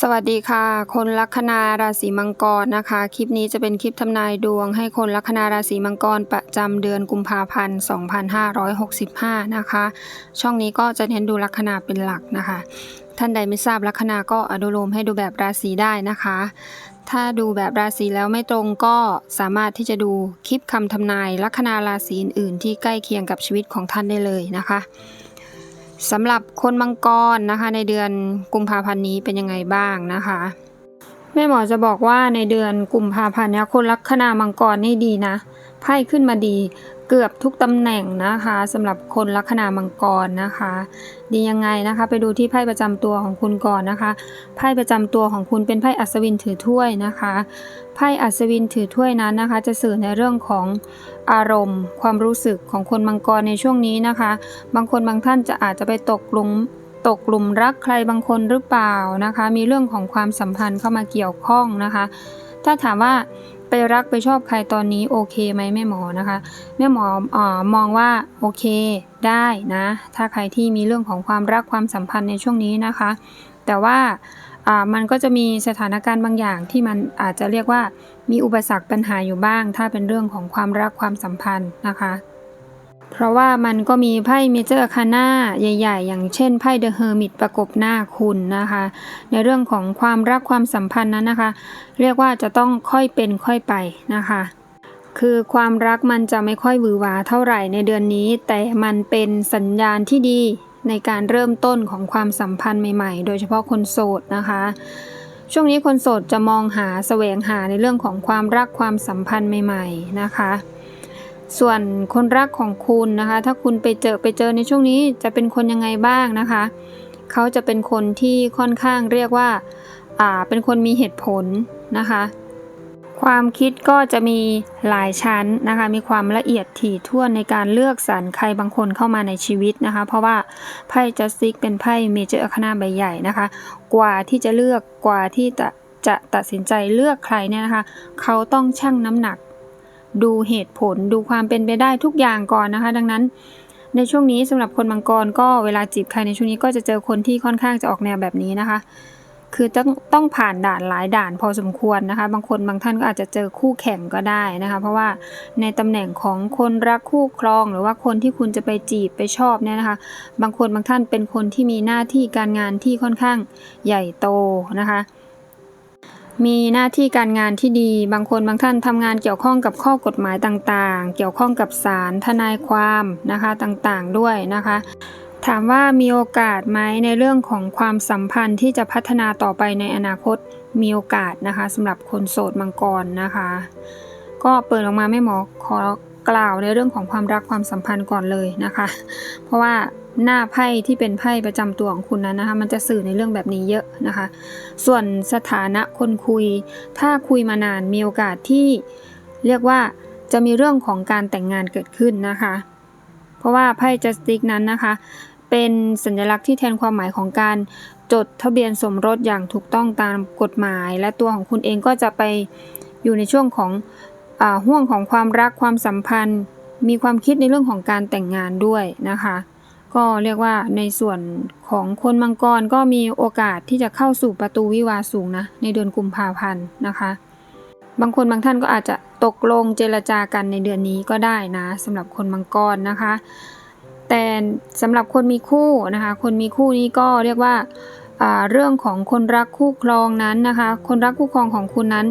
สวัสดีค่ะ คนลัคนาราศีมังกรนะคะ คลิปนี้จะเป็นคลิปทำนายดวง ให้คนลัคนาราศีมังกรประจำเดือนกุมภาพันธ์ 2565 นะคะ ช่องนี้ก็จะเน้นดูลัคนาเป็นหลักนะคะ ท่านใดไม่ทราบลัคนาก็อนุโลมให้ดูแบบราศีได้นะคะ ถ้าดูแบบราศีแล้วไม่ตรงก็สามารถที่จะดูคลิปคำทำนายลัคนาราศีอื่น ๆ ที่ใกล้เคียงกับชีวิตของท่านได้เลยนะคะสำหรับคนมังกรนะคะ ในเดือนกุมภาพันธ์นี้เป็นยังไงบ้างนะคะแม่หมอจะบอกว่าในเดือนกุมภาพันธ์นี้คนลัคนามังกรนี่ดีนะไพ่ขึ้นมาดี เกือบทุกตำแหน่งนะคะสำหรับคนลัคนามังกรนะคะ ดียังไงนะคะ ไปดูที่ไพ่ประจำตัวของคุณก่อนนะคะ ไพ่ประจำตัวของคุณเป็นไพ่อัศวินถือถ้วยนะคะ ไพ่อัศวินถือถ้วยนั้นนะคะ จะสื่อในเรื่องของอารมณ์ ความรู้สึกของคนมังกรในช่วงนี้นะคะ บางคนบางท่านจะอาจจะไปตกหลุมตกหลุมรักใครบางคนหรือเปล่านะคะ มีเรื่องของความสัมพันธ์เข้ามาเกี่ยวข้องนะคะ ถ้าถามว่าไปรักไปชอบใครตอนนี้โอเคไหมแม่หมอนะคะแม่หมอออมองว่าโอเคได้นะ ถ้าใครที่มีเรื่องของความรักความสัมพันธ์ในช่วงนี้นะคะ แต่ว่าอ่ามันก็จะมีสถานการณ์บางอย่างที่มันอาจจะเรียกว่ามีอุปสรรคปัญหาอยู่บ้าง ถ้าเป็นเรื่องของความรักความสัมพันธ์นะคะ เพราะว่ามันก็มีไพ่เมเจอร์คาน่าใหญ่ ๆ อย่างเช่นไพ่เดอะเฮอร์มิตประกบหน้าคุณนะคะ ในเรื่องของความรักความสัมพันธ์นั้นนะคะ เรียกว่าจะต้องค่อยเป็นค่อยไปนะคะคือความรักมันจะไม่ค่อยหวือหวาเท่าไหร่ในเดือนนี้ แต่มันเป็นสัญญาณที่ดีในการเริ่มต้นของความสัมพันธ์ใหม่ๆ โดยเฉพาะคนโสดนะคะ ช่วงนี้คนโสดจะมองหาแสวงหาในเรื่องของความรักความสัมพันธ์ใหม่ ๆ นะคะ ส่วนคนรักของคุณนะคะ ถ้าคุณไปเจอไปเจอในช่วงนี้จะเป็นคนยังไงบ้างนะคะ เขาจะเป็นคนที่ค่อนข้างเรียกว่าอ่าเป็นคนมีเหตุผลนะคะ ความคิดก็จะมีหลายชั้นนะคะ มีความละเอียดถี่ถ้วนในการเลือกสรรใครบางคนเข้ามาในชีวิตนะคะ เพราะว่าไพ่จัสติกเป็นไพ่เมเจอร์คณาใบใหญ่นะคะ กว่าที่จะเลือกกว่าที่จะจะตัดสินใจเลือกใครเนี่ยนะคะ เขาต้องชั่งน้ำหนัก ดูเหตุผลดูความเป็นไปได้ทุกอย่างก่อนนะคะ ดังนั้นในช่วงนี้สำหรับคนมังกรก็เวลาจีบใครในช่วงนี้ก็จะเจอคนที่ค่อนข้างจะออกแนวแบบนี้นะคะ คือต้องต้องผ่านด่านหลายด่านพอสมควรนะคะ บางคนบางท่านก็อาจจะเจอคู่แข่งก็ได้นะคะ เพราะว่าในตำแหน่งของคนรักคู่ครอง หรือว่าคนที่คุณจะไปจีบไปชอบเนี่ยนะคะ บางคนบางท่านเป็นคนที่มีหน้าที่การงานที่ค่อนข้างใหญ่โตนะคะ มีหน้าที่การงานที่ดี บางคนบางท่านทำงานเกี่ยวข้องกับข้อกฎหมายต่างๆ เกี่ยวข้องกับศาลทนายความนะคะต่างๆด้วยนะคะ ถามว่ามีโอกาสไหมในเรื่องของความสัมพันธ์ที่จะพัฒนาต่อไปในอนาคตมีโอกาสนะคะสำหรับคนโสดมังกรนะคะ ก็เปิดออกมาแม่หมอขอกล่าวในเรื่องของความรักความสัมพันธ์ก่อนเลยนะคะ เพราะว่า หน้าไพ่ที่เป็นไพ่ประจำตัวของคุณนั้นนะคะ มันจะสื่อในเรื่องแบบนี้เยอะนะคะ ส่วนสถานะคนคุย ถ้าคุยมานานมีโอกาสที่เรียกว่าจะมีเรื่องของการแต่งงานเกิดขึ้นนะคะ เพราะว่าไพ่จัสติกนั้นนะคะ เป็นสัญลักษณ์ที่แทนความหมายของการจดทะเบียนสมรสอย่างถูกต้องตามกฎหมาย และตัวของคุณเองก็จะไปอยู่ในช่วงของอห่วงของความรักความสัมพันธ์ มีความคิดในเรื่องของการแต่งงานด้วยนะคะ ก็เรียกว่าในส่วนของคนมังกรก็มีโอกาสที่จะเข้าสู่ประตูวิวาสูงนะในเดือนกุมภาพันธ์นะคะ บางคนบางท่านก็อาจจะตกลงเจรจากันในเดือนนี้ก็ได้นะสำหรับคนมังกรนะคะ แต่สำหรับคนมีคู่นะคะ คนมีคู่นี้ก็เรียกว่าอ่าเรื่องของคนรักคู่ครองนั้นนะคะ คนรักคู่ครองของคุณนั้น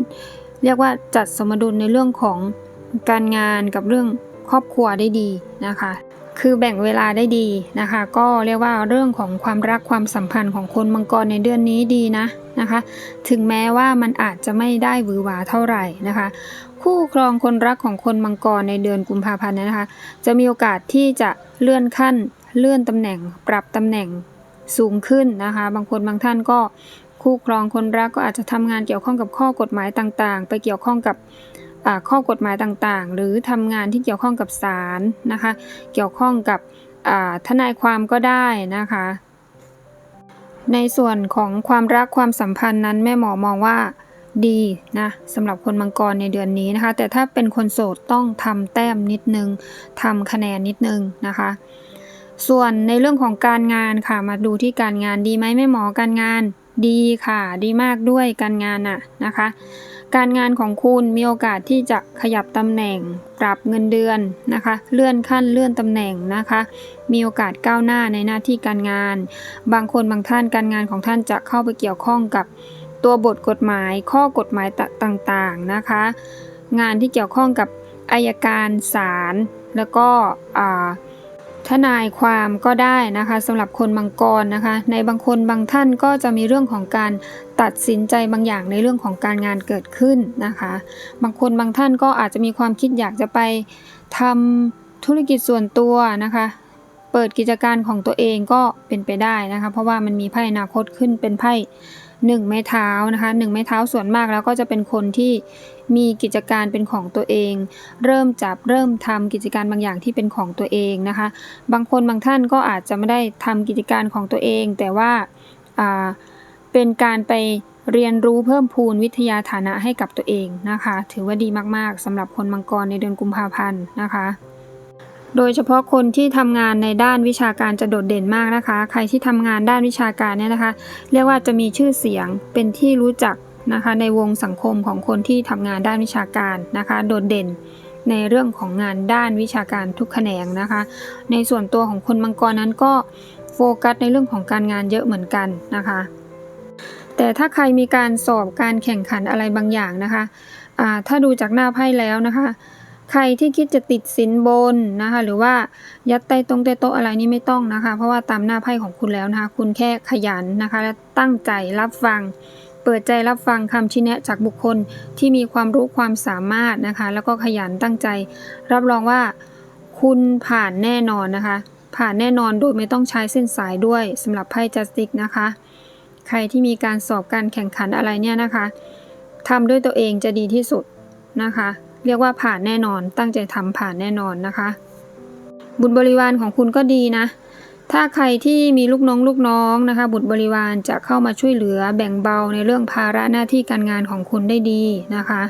เรียกว่าจัดสมดุลในเรื่องของการงานกับเรื่องครอบครัวได้ดีนะคะ คือแบ่งเวลาได้ดีนะคะ ก็เรียกว่าเรื่องของความรักความสัมพันธ์ของคนมังกรในเดือนนี้ดีนะนะคะ ถึงแม้ว่ามันอาจจะไม่ได้หวือหวาเท่าไหร่นะคะ คู่ครองคนรักของคนมังกรในเดือนกุมภาพันธ์นะคะ จะมีโอกาสที่จะเลื่อนขั้น เลื่อนตำแหน่ง ปรับตำแหน่งสูงขึ้นนะคะ บางคนบางท่านก็คู่ครองคนรักก็อาจจะทำงานเกี่ยวข้องกับข้อกฎหมายต่างๆ ไปเกี่ยวข้องกับ ข้อกฎหมายต่างๆ หรือทำงานที่เกี่ยวข้องกับศาลนะคะ เกี่ยวข้องกับทนายความก็ได้นะคะ ในส่วนของความรักความสัมพันธ์นั้นแม่หมอมองว่าดีนะสำหรับคนมังกรในเดือนนี้นะคะ แต่ถ้าเป็นคนโสดต้องทำแต้มนิดนึงทำคะแนนนิดนึงนะคะ ส่วนในเรื่องของการงานค่ะมาดูที่การงานดีไหมแม่หมอการงานดีค่ะ ดีมากด้วยการงานน่ะนะคะ การงานของคุณมีโอกาสที่จะขยับตำแหน่ง ปรับเงินเดือนนะคะ เลื่อนขั้นเลื่อนตำแหน่งนะคะ มีโอกาสก้าวหน้าในหน้าที่การงาน บางคนบางท่านการงานของท่านจะเข้าไปเกี่ยวข้องกับตัวบทกฎหมาย ข้อกฎหมายต่างๆนะคะ งานที่เกี่ยวข้องกับอายการศาลแล้วก็ทนายความก็ได้นะคะสำหรับคนมังกรนะคะ ในบางคนบางท่านก็จะมีเรื่องของการ ตัดสินใจบางอย่างในเรื่องของการงานเกิดขึ้นนะคะ บางคนบางท่านก็อาจจะมีความคิดอยากจะไปทำธุรกิจส่วนตัวนะคะ เปิดกิจการของตัวเองก็เป็นไปได้นะคะ เพราะว่ามันมีไพ่อนาคตขึ้นเป็นไพ่หนึ่งไม้เท้านะคะหนึ่งไม้เท้าส่วนมากแล้วก็จะเป็นคนที่มีกิจการเป็นของตัวเอง เริ่มจับเริ่มทำกิจการบางอย่างที่เป็นของตัวเองนะคะ บางคนบางท่านก็อาจจะไม่ได้ทำกิจการของตัวเอง แต่ว่าอ่า เป็นการไปเรียนรู้เพิ่มพูนวิทยาฐานะให้กับตัวเองนะคะ ถือว่าดีมากๆสำหรับคนมังกรในเดือนกุมภาพันธ์นะคะโดยเฉพาะคนที่ทำงานในด้านวิชาการจะโดดเด่นมากนะคะ ใครที่ทำงานด้านวิชาการเนี่ยนะคะ เรียกว่าจะมีชื่อเสียงเป็นที่รู้จักนะคะ ในวงสังคมของคนที่ทำงานด้านวิชาการนะคะ โดดเด่นในเรื่องของงานด้านวิชาการทุกแขนงนะคะ ในส่วนตัวของคนมังกรนั้นก็โฟกัสในเรื่องของการงานเยอะเหมือนกันนะคะ แต่ถ้าใครมีการสอบการแข่งขันอะไรบางอย่างนะคะอ่าถ้าดูจากหน้าไพ่แล้วนะคะ ใครที่คิดจะติดสินบนนะคะ หรือว่ายัดใต้ตรงใต้โต๊ะอะไรนี่ไม่ต้องนะคะ เพราะว่าตามหน้าไพ่ของคุณแล้วนะคะ คุณแค่ขยันนะคะ และตั้งใจรับฟัง เปิดใจรับฟังคำชี้แนะจากบุคคลที่มีความรู้ความสามารถนะคะ แล้วก็ขยันตั้งใจ รับรองว่าคุณผ่านแน่นอนนะคะ ผ่านแน่นอนโดยไม่ต้องใช้เส้นสายด้วยสำหรับไพ่จัสติกนะคะ ใครที่มีการสอบการแข่งขันอะไรเนี่ยนะคะทำด้วยตัวเองจะดีที่สุดนะคะ เรียกว่าผ่านแน่นอน ตั้งใจทำผ่านแน่นอนนะคะ บุตรบริวารของคุณก็ดีนะ ถ้าใครที่มีลูกน้องลูกน้องนะคะ บุตรบริวารจะเข้ามาช่วยเหลือแบ่งเบาในเรื่องภาระหน้าที่การงานของคุณได้ดีนะคะ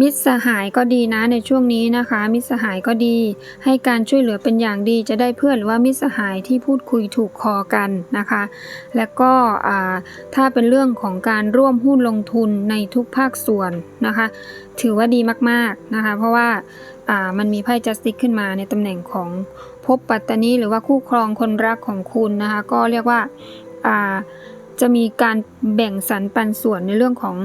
มิตรสหายก็ดีนะในช่วงนี้นะคะ มิตรสหายก็ดี ให้การช่วยเหลือเป็นอย่างดีจะได้เพื่อนหรือว่ามิตรสหายที่พูดคุยถูกคอกันนะคะ และก็ถ้าเป็นเรื่องของการร่วมหุ้นลงทุนในทุกภาคส่วนนะคะ ถือว่าดีมากๆนะคะ เพราะว่าามันมีไพ่จัสติกขึ้นมาในตำแหน่งของภพปัตตานีหรือว่าคู่ครองคนรักของคุณนะคะ ก็เรียกว่าอ่าจะมีการแบ่งสรรปันส่วนในเรื่องของ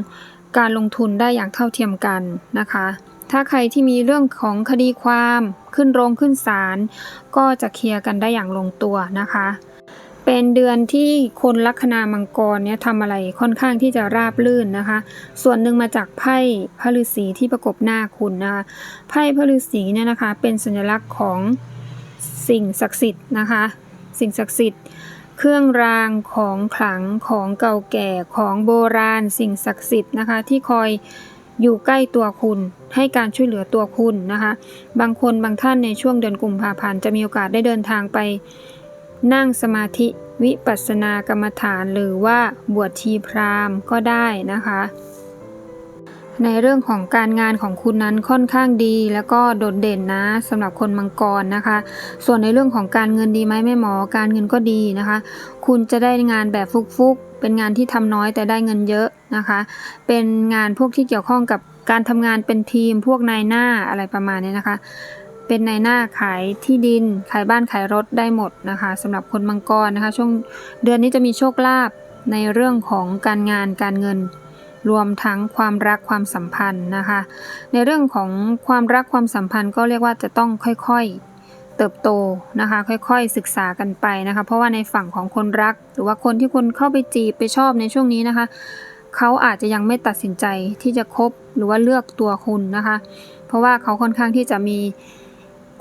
การลงทุนได้อย่างเท่าเทียมกันนะคะ ถ้าใครที่มีเรื่องของคดีความขึ้นโรงขึ้นศาลก็จะเคลียร์กันได้อย่างลงตัวนะคะ เป็นเดือนที่คนลัคนามังกรเนี่ยทำอะไรค่อนข้างที่จะราบลื่นนะคะ ส่วนหนึ่งมาจากไพ่พระฤาษีที่ประกบหน้าคุณนะคะไพ่พระฤาษีเนี่ยนะคะเป็นสัญลักษณ์ของสิ่งศักดิ์สิทธิ์นะคะ สิ่งศักดิ์สิทธิ์ เครื่องรางของขลังของเก่าแก่ของโบราณสิ่งศักดิ์สิทธิ์นะคะ ที่คอยอยู่ใกล้ตัวคุณ ให้การช่วยเหลือตัวคุณนะคะ บางคนบางท่านในช่วงเดือนกุมภาพันธ์จะมีโอกาสได้เดินทางไป นั่งสมาธิวิปัสสนากรรมฐานหรือว่าบวชชีพราหมณ์ก็ได้นะคะ ในเรื่องของการงานของคุณนั้นค่อนข้างดี แล้วก็โดดเด่นนะสำหรับคนมังกรนะคะ ส่วนในเรื่องของการเงินดีไหมแม่หมอการเงินก็ดีนะคะ คุณจะได้งานแบบฟุกๆ เป็นงานที่ทำน้อยแต่ได้เงินเยอะนะคะ เป็นงานพวกที่เกี่ยวข้องกับการทำงานเป็นทีมพวกนายหน้าอะไรประมาณนี้นะคะ เป็นนายหน้าขายที่ดิน ขายบ้านขายรถได้หมดนะคะสำหรับคนมังกรนะคะ ช่วงเดือนนี้จะมีโชคลาภในเรื่องของการงานการเงิน รวมทั้งความรักความสัมพันธ์นะคะ ในเรื่องของความรักความสัมพันธ์ก็เรียกว่าจะต้องค่อยๆเติบโตนะคะ ค่อยๆศึกษากันไปนะคะ เพราะว่าในฝั่งของคนรัก หรือว่าคนที่คุณเข้าไปจีบไปชอบในช่วงนี้นะคะ เขาอาจจะยังไม่ตัดสินใจที่จะคบหรือว่าเลือกตัวคุณนะคะ เพราะว่าเขาค่อนข้างที่จะมี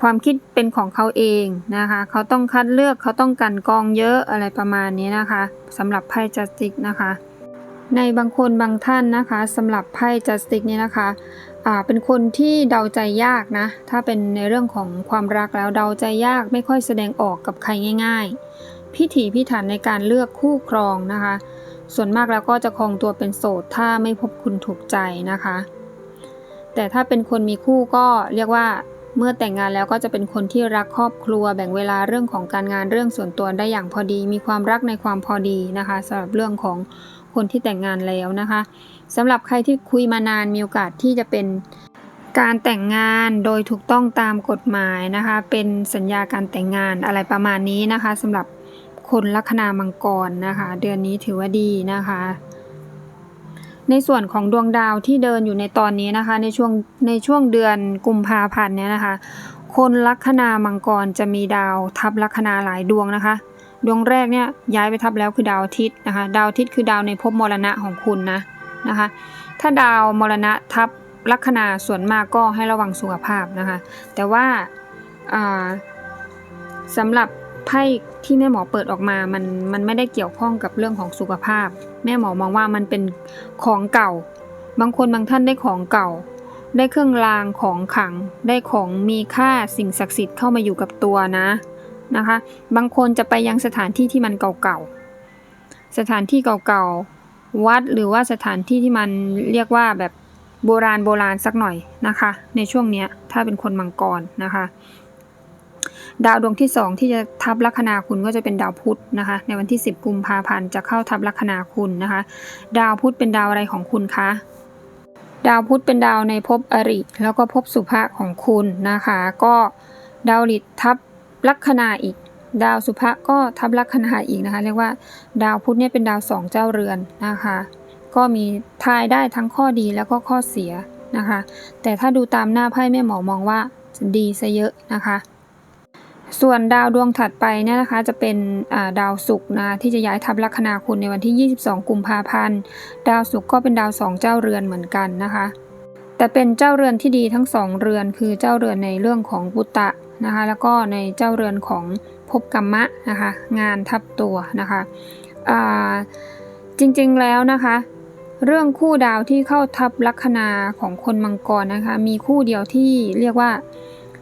ความคิดเป็นของเขาเองนะคะ เขาต้องคัดเลือกเขาต้องกันกองเยอะอะไรประมาณนี้นะคะสำหรับไพ่จัสติกนะคะ ในบางคนบางท่านนะคะสำหรับไพ่จัสติกเนี่ยนะคะเป็นคนที่เดาใจยากนะ ถ้าเป็นในเรื่องของความรักแล้วเดาใจยากไม่ค่อยแสดงออกกับใครง่าย ๆ พิถีพิถันในการเลือกคู่ครองนะคะ ส่วนมากแล้วก็จะคองตัวเป็นโสด ถ้าไม่พบคุณถูกใจนะคะ แต่ถ้าเป็นคนมีคู่ก็เรียกว่าเมื่อแต่งงานแล้วก็จะเป็นคนที่รักครอบครัวแบ่งเวลาเรื่องของการงานเรื่องส่วนตัวได้อย่างพอดี มีความรักในความพอดีนะคะสำหรับเรื่องของ คนที่แต่งงานแล้วนะคะสำหรับใครที่คุยมานานมีโอกาสที่จะเป็นการแต่งงานโดยถูกต้องตามกฎหมายนะคะ เป็นสัญญาการแต่งงานอะไรประมาณนี้นะคะสำหรับคนลัคนามังกรนะคะ เดือนนี้ถือว่าดีนะคะ ในส่วนของดวงดาวที่เดินอยู่ในตอนนี้นะคะ ในช่วงในช่วงเดือนกุมภาพันธ์เนี่ยนะคะ คนลัคนามังกรจะมีดาวทับลัคนาหลายดวงนะคะ ดวงแรกเนี่ยย้ายไปทับแล้วคือดาวอาทิตย์นะคะ ดาวอาทิตย์คือดาวในภพมรณะของคุณนะนะคะ ถ้าดาวมรณะทับลัคนาส่วนมากก็ให้ระวังสุขภาพนะคะ แต่ว่าาสำหรับไพ่ที่แม่หมอเปิดออกมา มันมันไม่ได้เกี่ยวข้องกับเรื่องของสุขภาพ แม่หมอมองว่ามันเป็นของเก่า บางคนบางท่านได้ของเก่า ได้เครื่องรางของขลัง ได้ของมีค่าสิ่งศักดิ์สิทธิ์เข้ามาอยู่กับตัวนะ นะคะ บางคนจะไปยังสถานที่ที่มันเก่าๆ สถานที่เก่าๆ วัดหรือว่าสถานที่ที่มันเรียกว่าแบบโบราณโบราณสักหน่อยนะคะ ในช่วงเนี้ยถ้าเป็นคนมังกรนะคะ ดาวดวงที่สองที่จะทับลัคนาคุณก็จะเป็นดาวพุธนะคะ ในวันที่ 10กุมภาพันธ์จะเข้าทับลัคนาคุณนะคะ ดาวพุธเป็นดาวอะไรของคุณคะดาวพุธเป็นดาวในภพอริ แล้วก็ภพสุภะของคุณนะคะ ก็ดาวฤทธิ์ทับ ลัคนาอีก ดาวสุภะก็ทับลัคนาอีกนะคะ เรียกว่าดาวพุธเนี่ยเป็นดาวสองเจ้าเรือนนะคะ ก็มีทายได้ทั้งข้อดีแล้วก็ข้อเสียนะคะ แต่ถ้าดูตามหน้าไพ่แม่หมอมองว่าดีซะเยอะนะคะ ส่วนดาวดวงถัดไปเนี่ยนะคะจะเป็นาดาวศุกร์นะที่จะย้ายทับลัคนาคุณในวันที่ 22 กุมภาพันธ์ ดาวศุกร์ก็เป็นดาวสองเจ้าเรือนเหมือนกันนะคะแต่เป็นเจ้าเรือนที่ดีทั้งสองเรือนคือเจ้าเรือนในเรื่องของปุตตะ นะคะ แล้วก็ในเจ้าเรือนของภพกรรมะนะคะ งานทับตัวนะคะจริงๆแล้วนะคะ เรื่องคู่ดาวที่เข้าทับลัคนาของคนมังกรนะคะ มีคู่เดียวที่เรียกว่า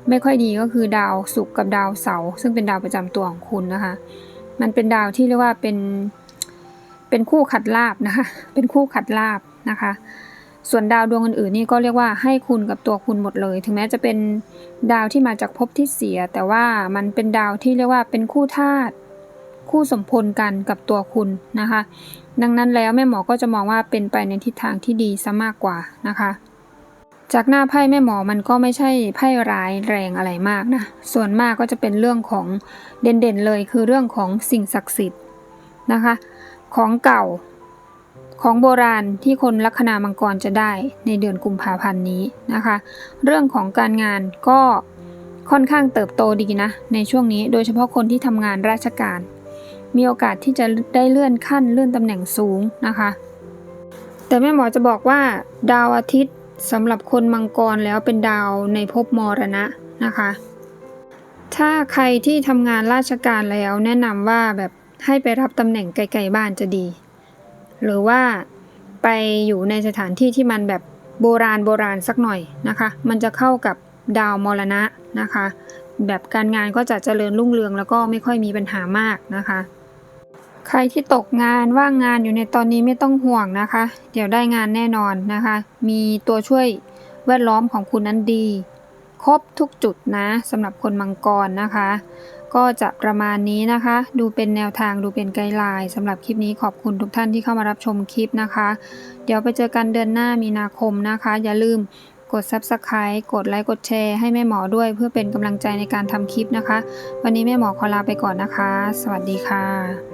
ไม่ค่อยดีก็คือดาวศุกร์กับดาวเสาร์ซึ่งเป็นดาวประจำตัวของคุณนะคะ มันเป็นดาวที่เรียกว่าเป็นเป็นคู่ขัดลาบนะคะ เป็นคู่ขัดลาบนะคะ ส่วนดาวดวงอื่นๆนี่ก็เรียกว่าให้คุณกับตัวคุณหมดเลย ถึงแม้จะเป็นดาวที่มาจากภพที่เสีย แต่ว่ามันเป็นดาวที่เรียกว่าเป็นคู่ธาตุคู่สมพลกันกับตัวคุณนะคะ ดังนั้นแล้วแม่หมอก็จะมองว่าเป็นไปในทิศทางที่ดีซะมากกว่านะคะ จากหน้าไพ่แม่หมอมันก็ไม่ใช่ไพ่ร้ายแรงอะไรมากนะ ส่วนมากก็จะเป็นเรื่องของเด่นๆเลยคือเรื่องของสิ่งศักดิ์สิทธิ์นะคะ ของเก่า ของโบราณที่คนลัคนามังกรจะได้ในเดือนกุมภาพันธ์นี้นะคะ เรื่องของการงานก็ค่อนข้างเติบโตดีนะ ในช่วงนี้โดยเฉพาะคนที่ทำงานราชการ มีโอกาสที่จะได้เลื่อนขั้นเลื่อนตำแหน่งสูงนะคะ แต่แม่หมอจะบอกว่า ดาวอาทิตย์สำหรับคนมังกรแล้วเป็นดาวในภพมรณะนะคะ ถ้าใครที่ทำงานราชการแล้วแนะนำว่าแบบให้ไปรับตำแหน่งไกลๆบ้านจะดี หรือว่าไปอยู่ในสถานที่ที่มันแบบโบราณโบราณสักหน่อยนะคะ มันจะเข้ากับดาวมรณะนะคะ แบบการงานก็จะเจริญรุ่งเรืองแล้วก็ไม่ค่อยมีปัญหามากนะคะ ใครที่ตกงานว่างงานอยู่ในตอนนี้ไม่ต้องห่วงนะคะ เดี๋ยวได้งานแน่นอนนะคะ มีตัวช่วยแวดล้อมของคุณนั้นดี ครบทุกจุดนะสำหรับคนมังกรนะคะ ก็จะประมาณนี้นะคะ ดูเป็นแนวทางดูเป็นไกด์ไลน์สำหรับคลิปนี้ขอบคุณทุกท่านที่เข้ามารับชมคลิปนะคะ เดี๋ยวไปเจอกันเดือนหน้ามีนาคมนะคะ อย่าลืมกด Subscribe กดไลค์กดแชร์ให้แม่หมอด้วยเพื่อเป็นกำลังใจในการทำคลิปนะคะ วันนี้แม่หมอขอลาไปก่อนนะคะ สวัสดีค่ะ